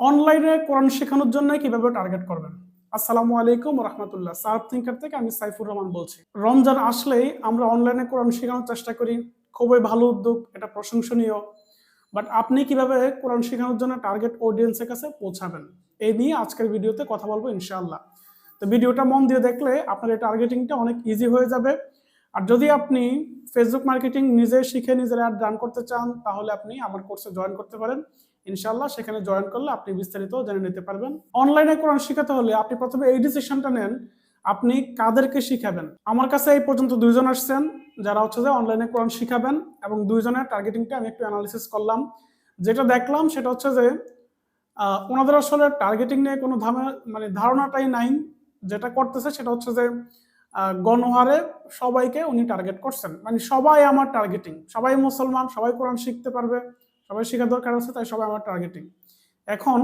অনলাইনে কোরআন শেখানোর জন্য কীভাবে টার্গেট করবেন? আসসালামু আলাইকুম রহমতুল্লাহ। সার্ফ থিঙ্কার থেকে আমি সাইফুর রহমান বলছি। রমজান আসলেই আমরা অনলাইনে কোরআন শেখানোর চেষ্টা করি। খুবই ভালো উদ্যোগ, এটা প্রশংসনীয়। বাট আপনি কীভাবে কোরআন শেখানোর জন্য টার্গেট অডিয়েন্সের কাছে পৌঁছাবেন? এই নিয়ে আজকের ভিডিওতে কথা বলব ইনশাআল্লাহ। তো ভিডিওটা মন দিয়ে দেখলে আপনার এই টার্গেটিংটা অনেক ইজি হয়ে যাবে। আর যদি আপনি ফেসবুক মার্কেটিং নিজে শিখে নিজের অ্যাড রান করতে চান, তাহলে আপনি আমার কোর্সে জয়েন করতে পারেন। ইনশাল্লাহ সেখানে জয়েন করলে আপনি বিস্তারিত জেনে নিতে পারবেন। অনলাইনে কোরআন শেখাতে হলে আপনি প্রথমে এই ডিসিশনটা নেন, আপনি কাদেরকে শিখাবেন? আমার কাছে এই পর্যন্ত দুইজন আসছেন, যারা হচ্ছে যে অনলাইনে কোরআন শিখাবেন এবং দুইজনের টার্গেটিংটা আমি একটু অ্যানালিসিস করলাম। যেটা দেখলাম সেটা হচ্ছে যে ওনাদের আসলে টার্গেটিং নিয়ে কোনো মানে ধারণাটাই নাই। যেটা করতেছে সেটা হচ্ছে যে গণহারে সবাইকে উনি টার্গেট করছেন। মানে সবাই আমার টার্গেটিং সবাই মুসলমান, সবাই কোরআন শিখতে পারবে, সবাই শেখা দরকার আছে, তাই সবাই আমার টার্গেটিং এখন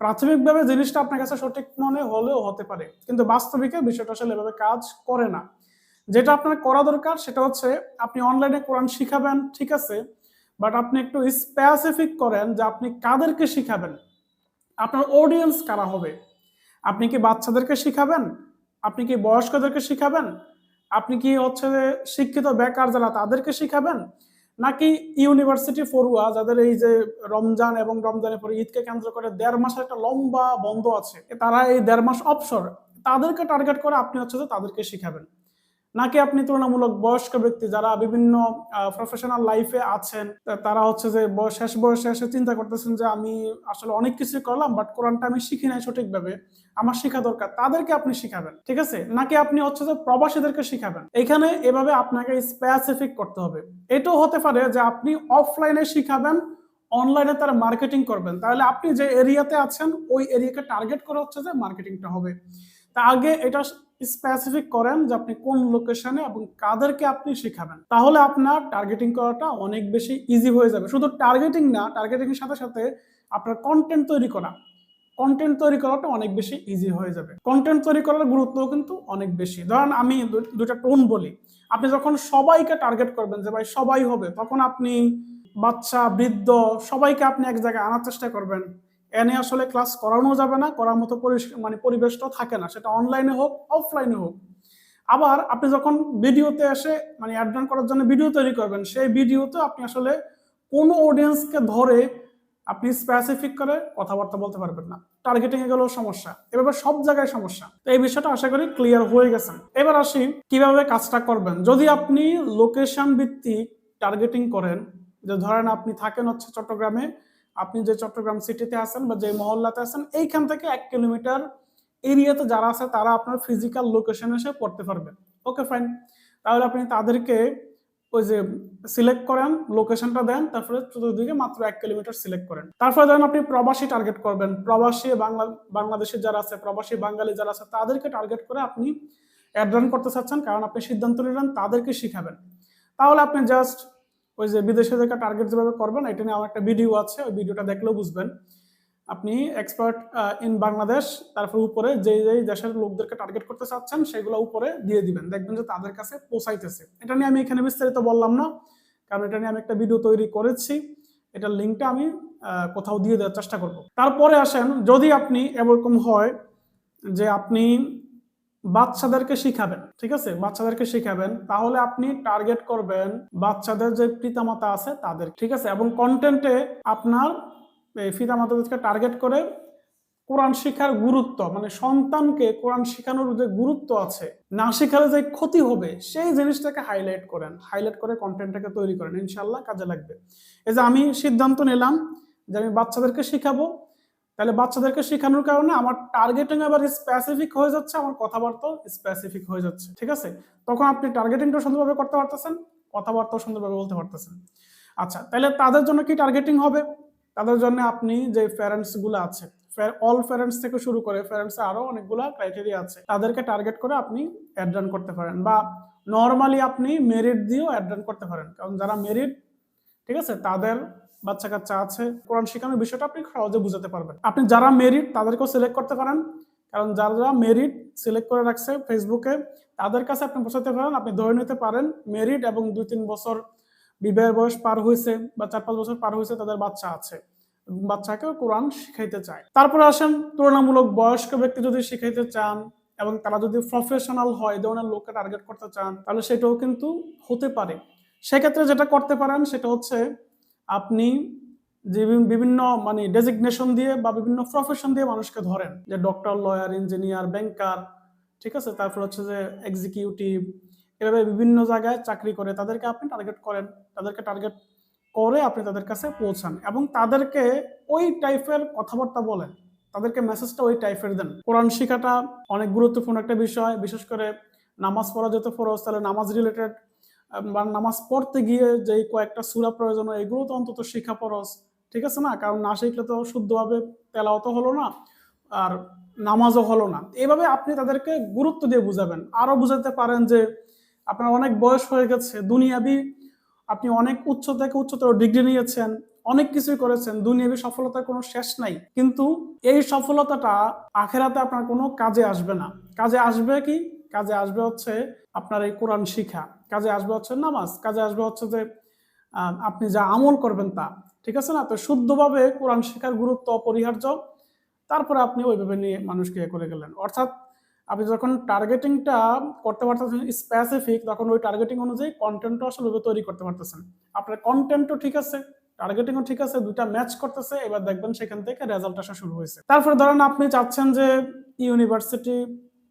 প্রাথমিকভাবে জিনিসটা আপনার কাছে সঠিক মনে হলেও হতে পারে, কিন্তু বাস্তবিকে বিষয়টা আসলে এভাবে কাজ করে না। যেটা আপনার করা দরকার সেটা হচ্ছে আপনি অনলাইনে কোরআন শিখাবেন, ঠিক আছে? বাট আপনি একটু স্পেসিফিক করেন যে আপনি কাদেরকে শিখাবেন? আপনার অডিয়েন্স কারা হবে? আপনি কি বাচ্চাদেরকে শিখাবেন? আপনি কি বয়স্কদেরকে শিখাবেন? আপনি কি হচ্ছে শিক্ষিত বেকার যারা তাদেরকে শিখাবেন? নাকি ইউনিভার্সিটি ফরুয়া যাদের এই যে রমজান এবং রমজানের পরে ঈদকে কেন্দ্র করে দেড় মাসের একটা লম্বা বন্ধ আছে, তারা এই দেড় মাস অবসর তাদেরকে টার্গেট করে আপনি হচ্ছে যে তাদেরকে শিখাবেন। নাকি আপনি তুলনামূলক বয়স্ক ব্যক্তি যারা বিভিন্ন প্রফেশনাল লাইফে আছেন তারা হচ্ছে যে শেষ বয়সে এসে চিন্তা করতেছেন যে আমি আসলে অনেক কিছু করলাম বাট কোরআনটা আমি শিখি নাই সঠিকভাবে, আমার শেখা দরকার, তাদেরকে আপনি শিখাবেন, ঠিক আছে? নাকি আপনি হচ্ছে যে প্রবাসীদেরকে শিখাবেন? এখানে এভাবে আপনাকে স্পেসিফিক করতে হবে। এটাও হতে পারে যে আপনি অফলাইনে শিখাবেন অনলাইনে তারা মার্কেটিং করবেন। তাহলে আপনি যে এরিয়াতে আছেন, ওই এরিয়াকে টার্গেট করে হচ্ছে যে মার্কেটিংটা হবে। তা আগে এটা স্পেসিফিক করেন যে আপনি কোন লোকেশনে এবং কাদেরকে আপনি শেখাবেন। তাহলে আপনার টার্গেটিং করাটা অনেক বেশি ইজি হয়ে যাবে। শুধু টার্গেটিং না টার্গেটিং এর সাথে সাথে আপনার কন্টেন্ট তৈরি করা। কন্টেন্ট তৈরি করাটা অনেক বেশি ইজি হয়ে যাবে। কন্টেন্ট তৈরি করার গুরুত্ব কিন্তু অনেক বেশি। ধরেন আমি দুটা টোন বলি। আপনি যখন সবাইকে টার্গেট করবেন যে, ভাই, সবাই হবে তখন আপনি বাচ্চা, বৃদ্ধ, সবাইকে আপনি এক জায়গায় আনার চেষ্টা করবেন। এনে আসলে ক্লাস করানো যাবে না, করার মতো মানে পরিবেশটাও থাকে না। সেটা অনলাইনে হোক অফলাইনে হোক। আবার আপনি যখন ভিডিওতে এসে মানে অ্যাডভান করার জন্য ভিডিও তৈরি করবেন, সেই ভিডিওতে আপনি আসলে কোন অডিয়েন্সকে ধরে আপনি স্পেসিফিক করে কথাবার্তা বলতে পারবেন না। টার্গেটিং এ গেলেও সমস্যা, এভাবে সব জায়গায় সমস্যা। তো এই বিষয়টা আশা করি ক্লিয়ার হয়ে গেছেন এবার আসি কীভাবে কাজটা করবেন। যদি আপনি লোকেশন ভিত্তিক টার্গেটিং করেন, যে ধরেন আপনি থাকেন হচ্ছে চট্টগ্রামে আপনি যে চট্টগ্রাম সিটিতে আছেন বা যে মহল্লাতে আছেন, এইখান থেকে এক কিলোমিটার এরিয়াতে যারা আছে, তারা আপনার ফিজিক্যাল লোকেশন এসে পড়তে পারবে। ওকে ফাইন তাহলে আপনি তাদেরকে ওই যে সিলেক্ট করেন লোকেশনটা দেন, তারপরে চতুর্দিকে মাত্র এক কিলোমিটার সিলেক্ট করেন। তারপরে ধরেন আপনি প্রবাসী টার্গেট করবেন। প্রবাসী বাংলা, বাংলাদেশের যারা আছে, প্রবাসী বাঙালি যারা আছে, তাদেরকে টার্গেট করে আপনি অ্যাড রান করতে চাচ্ছেন, কারণ আপনি সিদ্ধান্ত নিলেন, তাদেরকে শিখাবেন। তাহলে আপনি জাস্ট ওই যে বিদেশে থেকে টার্গেট যেভাবে করবেন, এটা নিয়ে আমার একটা ভিডিও আছে, ওই ভিডিওটা দেখলেও বুঝবেন। আপনি এক্সপার্ট ইন বাংলাদেশ তারপর উপরে যে যেই দেশের লোকদেরকে টার্গেট করতে চাচ্ছেন, সেগুলো উপরে দিয়ে দিবেন। দেখবেন যে তাদের কাছে পৌঁছাইতেছে। এটা নিয়ে আমি এখানে বিস্তারিত বললাম না, কারণ এটা নিয়ে আমি একটা ভিডিও তৈরি করেছি। এটার লিঙ্কটা আমি কোথাও দিয়ে দেওয়ার চেষ্টা করব। তারপরে আসেন, যদি আপনি এরকম হয় যে আপনি বাচ্চাদেরকে শিখাবেন, ঠিক আছে? বাচ্চাদেরকে শিখাবেন, তাহলে আপনি টার্গেট করবেন বাচ্চাদের যে পিতামাতা আছে তাদের, ঠিক আছে? এবং কন্টেন্টে আপনার পিতামাতাদেরকে টার্গেট করে কোরআন শিখার গুরুত্ব মানে সন্তানকে কোরআন শেখানোর যে গুরুত্ব আছে, না শেখালে যে ক্ষতি হবে, সেই জিনিসটাকে হাইলাইট করেন। হাইলাইট করে কন্টেন্টটাকে তৈরি করেন ইনশাল্লাহ কাজে লাগবে। এই যে আমি সিদ্ধান্ত নিলাম যে আমি বাচ্চাদেরকে শিখাবো তাহলে বাচ্চাদেরকে শেখানোর কারণে আমার টার্গেটিং আবার স্পেসিফিক হয়ে যাচ্ছে, আমার কথাবার্তাও স্পেসিফিক হয়ে যাচ্ছে, ঠিক আছে? তখন আপনি টার্গেটিংটা সুন্দরভাবে করতে পারতেছেন, কথাবার্তাও সুন্দরভাবে বলতে পারতেছেন। আচ্ছা তাহলে তাদের জন্য কি টার্গেটিং হবে? তাদের জন্য আপনি যে প্যারেন্টসগুলো আছে অল প্যারেন্টস থেকে শুরু করে প্যারেন্টস আরও অনেকগুলো ক্রাইটেরিয়া আছে, তাদেরকে টার্গেট করে আপনি অ্যাড করতে পারেন বা নর্মালি আপনি মেরিট দিয়েও অ্যাড করতে পারেন। কারণ যারা মেরিট ঠিক আছে? তাদের বাচ্চা কাচ্চা আছে। কোরআন শেখানোর বিষয়টা আপনি সহজে বুঝাতে পারবেন। আপনি যারা মেরিট তাদেরকেও সিলেক্ট করতে পারেন। কারণ যারা মেরিট সিলেক্ট করে রাখছে ফেসবুকে তাদের কাছে আপনি পৌঁছাতে পারেন। আপনি ধরে নিতে পারেন মেরিট এবং দুই তিন বছর বিবাহের বয়স পার হয়েছে বা চার পাঁচ বছর পার হয়েছে তাদের বাচ্চা আছে এবং বাচ্চাকে কোরআন শিখাইতে চায়। তারপরে আসেন, তুলনামূলক বয়স্ক ব্যক্তি যদি শিখাইতে চান এবং তারা যদি প্রফেশনাল হয় ধরনের লোককে টার্গেট করতে চান, তাহলে সেটাও কিন্তু হতে পারে। সেক্ষেত্রে যেটা করতে পারেন সেটা হচ্ছে আপনি যে বিভিন্ন মানে ডেজিগনেশন দিয়ে বা বিভিন্ন প্রফেশন দিয়ে মানুষকে ধরেন। যে ডক্টর লয়ার ইঞ্জিনিয়ার ব্যাংকার ঠিক আছে? তারপর হচ্ছে যে এক্সিকিউটিভ এভাবে বিভিন্ন জায়গায় চাকরি করে তাদেরকে আপনি টার্গেট করেন। তাদেরকে টার্গেট করে আপনি তাদের কাছে পৌঁছান এবং তাদেরকে ওই টাইপের কথাবার্তা বলেন। তাদেরকে মেসেজটা ওই টাইপের দেন। কোরআন শিখাটা অনেক গুরুত্বপূর্ণ একটা বিষয়। বিশেষ করে নামাজ পড়া যেতে ফরজ, তাহলে নামাজ রিলেটেড বা নামাজ পড়তে গিয়ে যেই কয়েকটা সুরা প্রয়োজন হয়, এগুলো তো অন্তত শিখা ফরজ। ঠিক আছে না? কারণ না শিখলে তো শুদ্ধভাবে তেলাও তো হলো না আর নামাজও হলো না। এইভাবে আপনি তাদেরকে গুরুত্ব দিয়ে বুঝাবেন। আরও বুঝাতে পারেন যে আপনার অনেক বয়স হয়ে গেছে, দুনিয়াবি আপনি অনেক উচ্চ থেকে উচ্চতর ডিগ্রি নিয়েছেন, অনেক কিছুই করেছেন, দুনিয়াবি সফলতার কোনো শেষ নাই। কিন্তু এই সফলতাটা আখেরাতে আপনার কোনো কাজে আসবে না। কাজে আসবে কি? কাজে আসবে হচ্ছে আপনার এই কোরআন শিখা। কাজে আসবে হচ্ছে নামাজ, কাজে আসবে হচ্ছে যে আপনি যা আমল করবেন তা। ঠিক আছে না? তো শুদ্ধভাবে কোরআন শিখার গুরুত্ব অপরিহার্য। তারপরে আপনি ওইভাবে নিয়ে মানুষকে ইয়ে করে গেলেন। অর্থাৎ আপনি যখন টার্গেটিংটা করতে পারতেছেন স্পেসিফিক তখন ওই টার্গেটিং অনুযায়ী কন্টেন্টও আসলে তৈরি করতে পারতেছেন। আপনার কন্টেন্টও ঠিক আছে টার্গেটিংও ঠিক আছে দুটা ম্যাচ করতেছে, এবার দেখবেন সেখান থেকে রেজাল্ট আসা শুরু হয়েছে। তারপরে ধরেন আপনি চাচ্ছেন যে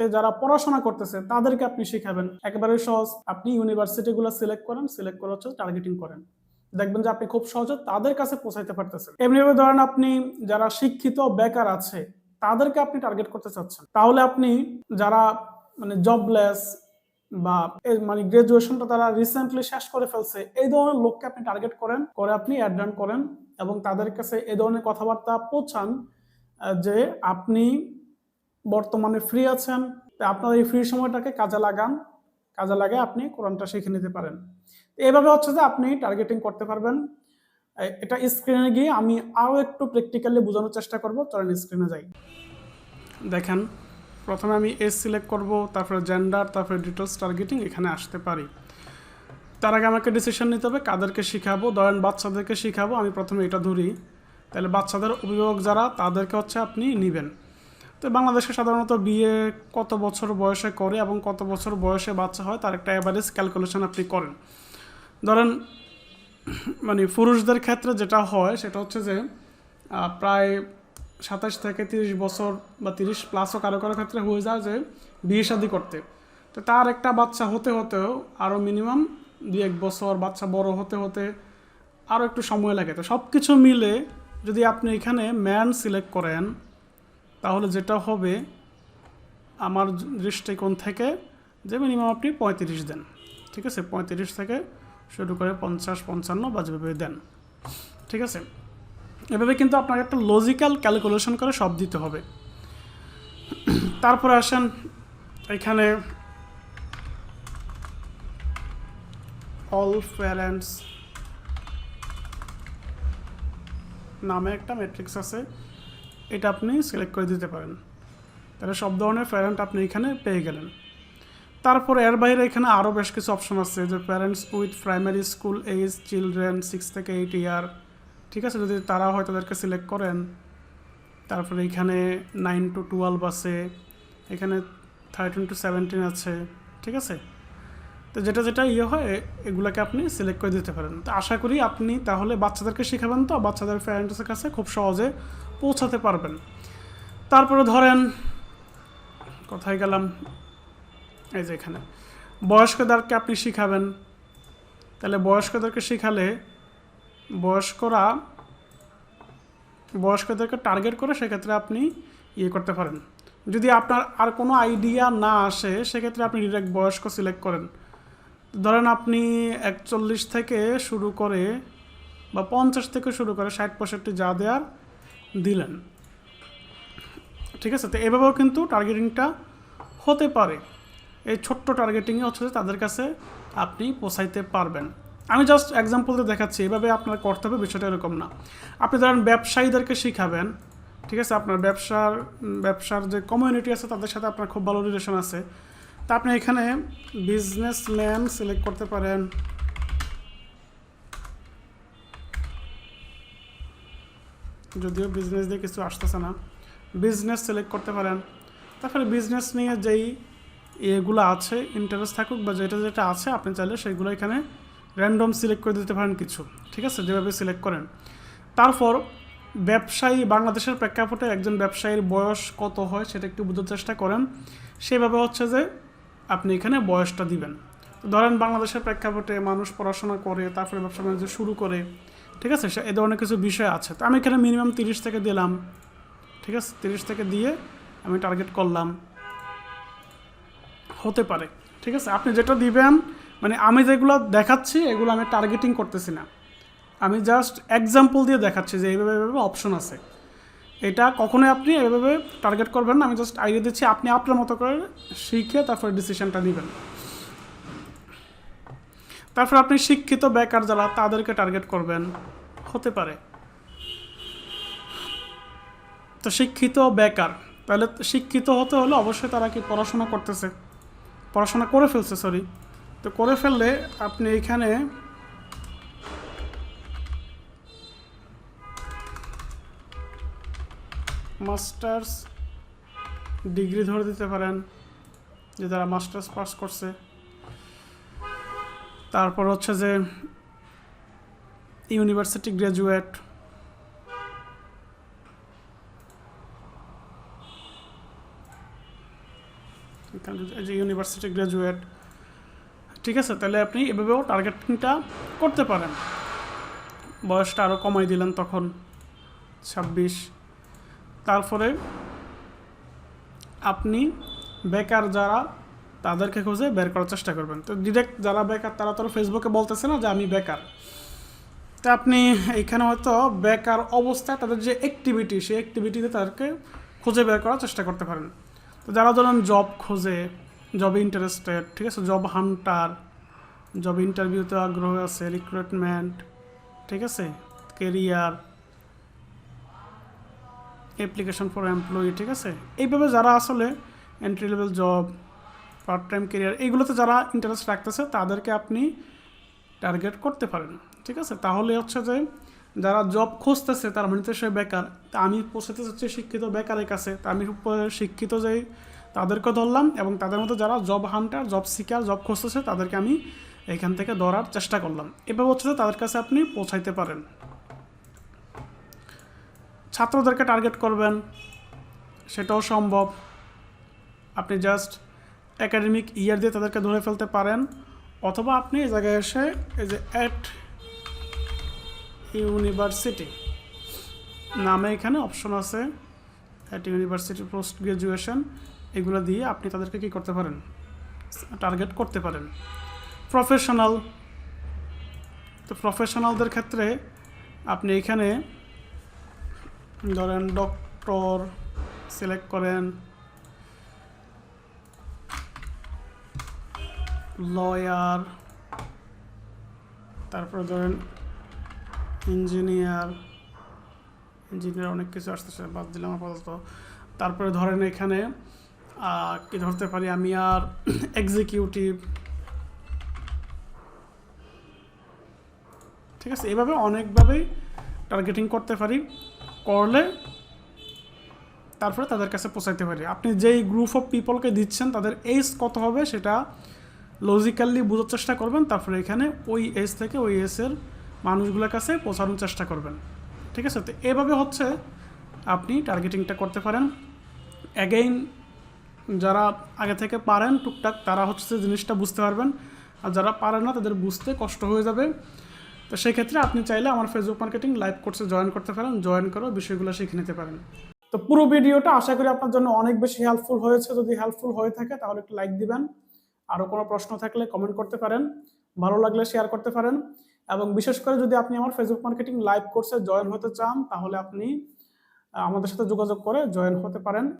ইউনিভার্সিটিতে যারা পড়াশোনা করতেছে, তাদেরকে আপনি শিখাবেন। একেবারে সহজ। আপনি ইউনিভার্সিটিগুলো সিলেক্ট করেন সিলেক্ট করে হচ্ছে টার্গেটিং করেন। দেখবেন যে আপনি খুব সহজে তাদের কাছে পৌঁছাইতে পারতেছেন। এমনিভাবে ধরেন আপনি যারা শিক্ষিত বেকার আছে, তাদেরকে আপনি টার্গেট করতে চাচ্ছেন। তাহলে আপনি যারা মানে জবলেস বা মানে গ্রাজুয়েশনটা তারা রিসেন্টলি শেষ করে ফেলছে, এই ধরনের লোককে আপনি টার্গেট করেন, করে আপনি অ্যাডভান করেন এবং তাদের কাছে এই ধরনের কথাবার্তা পৌঁছান যে আপনি বর্তমানে ফ্রি আছেন আপনার এই ফ্রি সময়টাকে কাজে লাগান, কাজে লাগিয়ে আপনি কোরআনটা শিখে নিতে পারেন। এইভাবে হচ্ছে যে আপনি টার্গেটিং করতে পারবেন। এটা স্ক্রিনে গিয়ে আমি আরও একটু প্র্যাকটিক্যালি বোঝানোর চেষ্টা করব, চলেন স্ক্রিনে যাই। দেখেন, প্রথমে আমি এজ সিলেক্ট করব, তারপরে জেন্ডার তারপরে ডিটেলস টার্গেটিং এখানে আসতে পারি। তার আগে আমাকে ডিসিশন নিতে হবে, কাদেরকে শিখাবো? ধরেন বাচ্চাদেরকে শিখাবো, আমি প্রথমে এটা ধরি। তাহলে বাচ্চাদের অভিভাবক যারা, তাদেরকে হচ্ছে আপনি নেবেন। তো বাংলাদেশে সাধারণত বিয়ে কত বছর বয়সে করে এবং কত বছর বয়সে বাচ্চা হয়, তার একটা অ্যাভারেজ ক্যালকুলেশন আপনি করেন। ধরেন মানে পুরুষদের ক্ষেত্রে যেটা হয়, সেটা হচ্ছে যে প্রায় সাতাশ থেকে তিরিশ বছর বা তিরিশ প্লাসও কারও কারও ক্ষেত্রে হয়ে যায় যে, বিয়ে শাদি করতে। তো তার একটা বাচ্চা হতে হতেও আরও মিনিমাম দুই এক বছর, বাচ্চা বড় হতে হতে আরও একটু সময় লাগে। তো সব কিছু মিলে যদি আপনি এখানে ম্যান সিলেক্ট করেন তাহলে যেটা হবে, আমার দৃষ্টিকোণ থেকে যে মিনিমাম আপনি পঁয়ত্রিশ দেন, ঠিক আছে? পঁয়ত্রিশ থেকে শুরু করে পঞ্চাশ, পঞ্চান্ন বা যেভাবে দেন, ঠিক আছে? এভাবে কিন্তু আপনাকে একটা লজিক্যাল ক্যালকুলেশন করে সব দিতে হবে। তারপরে আসেন, এখানে অল প্যারেন্টস নামে একটা ম্যাট্রিক্স আছে। এটা আপনি সিলেক্ট করে দিতে পারেন। তাহলে সব ধরনের প্যারেন্ট আপনি এখানে পেয়ে গেলেন। তারপর এর বাইরে এখানে আরও বেশ কিছু অপশন আছে, যে parents with primary school age children six থেকে এইট ইয়ার ঠিক আছে? যদি তারা হয় তাদেরকে সিলেক্ট করেন, তারপরে এখানে নাইন টু টুয়েলভ আছে, এখানে থার্টিন টু সেভেন্টিন আছে, ঠিক আছে? তো যেটা যেটা ইয়ে হয়, এগুলোকে আপনি সিলেক্ট করে দিতে পারেন। তো আশা করি আপনি তাহলে বাচ্চাদেরকে শেখাবেন তো? বাচ্চাদের প্যারেন্টসের কাছে খুব সহজে পৌঁছাতে পারবেন। তারপরে ধরেন, কোথায় গেলাম? এই যে এখানে। বয়স্কদেরকে আপনি শিখাবেন। তাহলে বয়স্কদেরকে শিখালে বয়স্করা, বয়স্কদেরকে টার্গেট করে সেক্ষেত্রে আপনি ইয়ে করতে পারেন। যদি আপনার আর কোনো আইডিয়া না আসে, সেক্ষেত্রে আপনি ডিরেক্ট বয়স্ক সিলেক্ট করেন। ধরেন আপনি একচল্লিশ থেকে শুরু করে বা পঞ্চাশ থেকে শুরু করে ষাট, পঁয়ষট্টি যা দেওয়ার দিলেন। ঠিক আছে, তো এভাবেও কিন্তু টার্গেটিংটা হতে পারে। এই ছোট্ট টার্গেটিংয়ে হচ্ছে তাদের কাছে আপনি পৌঁছাইতে পারবেন। আমি জাস্ট এক্সাম্পল দিয়ে দেখাচ্ছি, এভাবে আপনার করতে হবে, বিষয়টা এরকম না। আপনি ধরেন ব্যবসায়ীদেরকে শিখাবেন, ঠিক আছে? আপনার ব্যবসার ব্যবসার যে কমিউনিটি আছে, তাদের সাথে আপনার খুব ভালো রিলেশন আছে। তা আপনি এখানে বিজনেসম্যান সিলেক্ট করতে পারেন। যদিও বিজনেস দিয়ে কিছু আসতেছে না বিজনেস সিলেক্ট করতে পারেন। তারপরে বিজনেস নিয়ে যেই এগুলো আছে ইন্টারেস্ট থাকুক বা যেটা যেটা আছে, আপনি চাইলে সেগুলো এখানে র্যান্ডম সিলেক্ট করে দিতে পারেন কিছু, ঠিক আছে? যেভাবে সিলেক্ট করেন। তারপর ব্যবসায়ী, বাংলাদেশের প্রেক্ষাপটে একজন ব্যবসায়ীর বয়স কত হয় সেটা একটু বোঝার চেষ্টা করেন। সেভাবে হচ্ছে যে আপনি এখানে বয়সটা দিবেন। ধরেন বাংলাদেশের প্রেক্ষাপটে মানুষ পড়াশোনা করে, তারপরে ব্যবসা বাণিজ্য শুরু করে ঠিক আছে? এ ধরনের কিছু বিষয় আছে। তো আমি এখানে মিনিমাম তিরিশ থেকে দিলাম। ঠিক আছে? তিরিশ থেকে দিয়ে আমি টার্গেট করলাম। হতে পারে। ঠিক আছে? আপনি যেটা দিবেন মানে আমি যেগুলো দেখাচ্ছি, এগুলো আমি টার্গেটিং করতেছি না। আমি জাস্ট এক্সাম্পল দিয়ে দেখাচ্ছি যে এইভাবে এইভাবে অপশন আছে। এটা কখনোই আপনি এভাবে টার্গেট করবেন না। আমি জাস্ট আইডিয়া দিচ্ছি, আপনি আপনার মতো করে শিখে তারপরে ডিসিশনটা নেবেন। তারপর আপনি শিক্ষিত বেকার যারা, তাদেরকে টার্গেট করবেন। হতে পারে। তো শিক্ষিত বেকার, তাহলে শিক্ষিত হতে হলে অবশ্যই তারা কি পড়াশোনা করতেছে? পড়াশোনা করে ফেলছে সরি তো করে ফেললে আপনি এখানে মাস্টার্স ডিগ্রি ধরে দিতে পারেন, যে যারা মাস্টার্স পাস করছে। তারপর হচ্ছে যে ইউনিভার্সিটি গ্র্যাজুয়েট ইউনিভার্সিটি গ্র্যাজুয়েট ঠিক আছে, তাহলে আপনি এভাবেও টার্গেটিংটা করতে পারেন। বয়সটা আরও কমাই দিলেন তখন, ছাব্বিশ। তারপরে আপনি বেকার যারা তাদেরকে খুঁজে বের করার চেষ্টা করবেন। তো ডিরেক্ট যারা বেকার, তারা তো ফেসবুকে বলতেছে না যে আমি বেকার। তা আপনি এইখানে হয়তো বেকার অবস্থায় তাদের যে অ্যাক্টিভিটি সেই অ্যাক্টিভিটিতে তাদেরকে খুঁজে বের করার চেষ্টা করতে পারেন। তো যারা ধরেন জব খোঁজে জব ইন্টারেস্টেড ঠিক আছে? জব হান্টার জব ইন্টারভিউতে আগ্রহ আছে রিক্রুটমেন্ট ঠিক আছে? কেরিয়ার অ্যাপ্লিকেশন ফর এমপ্লয়ি ঠিক আছে? এইভাবে যারা আসলে entry level job part time career এইগুলোতে যারা ইন্টারেস্ট রাখতেছে, তাদেরকে আপনি টার্গেট করতে পারেন, ঠিক আছে? তাহলে হচ্ছে যে, যারা জব খুঁজতেছে, তার মানে সে বেকার। তা আমি পৌঁছাতে চাচ্ছি শিক্ষিত বেকারের কাছে। তা আমি শিক্ষিত যে, তাদেরকে ধরলাম এবং তাদের মধ্যে যারা job hunter job seeker job খুঁজতেছে, তাদেরকে আমি এখান থেকে ধরার চেষ্টা করলাম। এভাবে হচ্ছে যে, তাদের কাছে আপনি পৌঁছাইতে পারেন। ছাত্রদেরকে টার্গেট করবেন, সেটাও সম্ভব। আপনি জাস্ট একাডেমিক ইয়ার দিয়ে তাদেরকে ধরে ফেলতে পারেন, অথবা আপনি এই জায়গায় এসে এই যে অ্যাট ইউনিভার্সিটি নামে এখানে অপশন আছে অ্যাট ইউনিভার্সিটি পোস্ট গ্রাজুয়েশন এগুলো দিয়ে আপনি তাদেরকে কী করতে পারেন? টার্গেট করতে পারেন। প্রফেশনাল তো প্রফেশনালদের ক্ষেত্রে আপনি এখানে ধরেন ডক্টর সিলেক্ট করেন লয়ার তারপরে ধরেন ইঞ্জিনিয়ার ইঞ্জিনিয়ার অনেক কিছু আসতে আসতেছে, বাদ দিলাম আপাতত। তারপরে ধরেন এখানে কি ধরতে পারি আমি আর এক্সিকিউটিভ ঠিক আছে? এভাবে অনেকভাবেই টার্গেটিং করতে পারি, করলে তারপরে তাদের কাছে পৌঁছাইতে পারি। আপনি যেই গ্রুপ অফ পিপলকে দিচ্ছেন, তাদের এজ কত হবে সেটা লজিক্যালি বোঝার চেষ্টা করবেন, তারপরে এখানে ওই এজ থেকে ওই এজের মানুষগুলোর কাছে পৌঁছানোর চেষ্টা করবেন। ঠিক আছে? তো এভাবে হচ্ছে আপনি টার্গেটিংটা করতে পারেন। অ্যাগেইন যারা আগে থেকে পারেন টুকটাক, তারা হচ্ছে জিনিসটা বুঝতে পারবেন। আর যারা পারে না, তাদের বুঝতে কষ্ট হয়ে যাবে। তো সেক্ষেত্রে আপনি চাইলে আমার ফেসবুক মার্কেটিং লাইভ কোর্সে জয়েন করতে পারেন। জয়েন করে বিষয়গুলো শিখে নিতে পারেন। তো পুরো ভিডিওটা আশা করি আপনার জন্য অনেক বেশি হেল্পফুল হয়েছে। যদি হেল্পফুল হয়ে থাকে, তাহলে একটু লাইক দিবেন। আরও কোনো প্রশ্ন থাকলে কমেন্ট করতে পারেন, ভালো লাগলে শেয়ার করতে পারেন এবং বিশেষ করে যদি আপনি আমার ফেসবুক মার্কেটিং লাইভ কোর্সে জয়েন হতে চান, তাহলে আপনি আমাদের সাথে যোগাযোগ করে জয়েন হতে পারেন।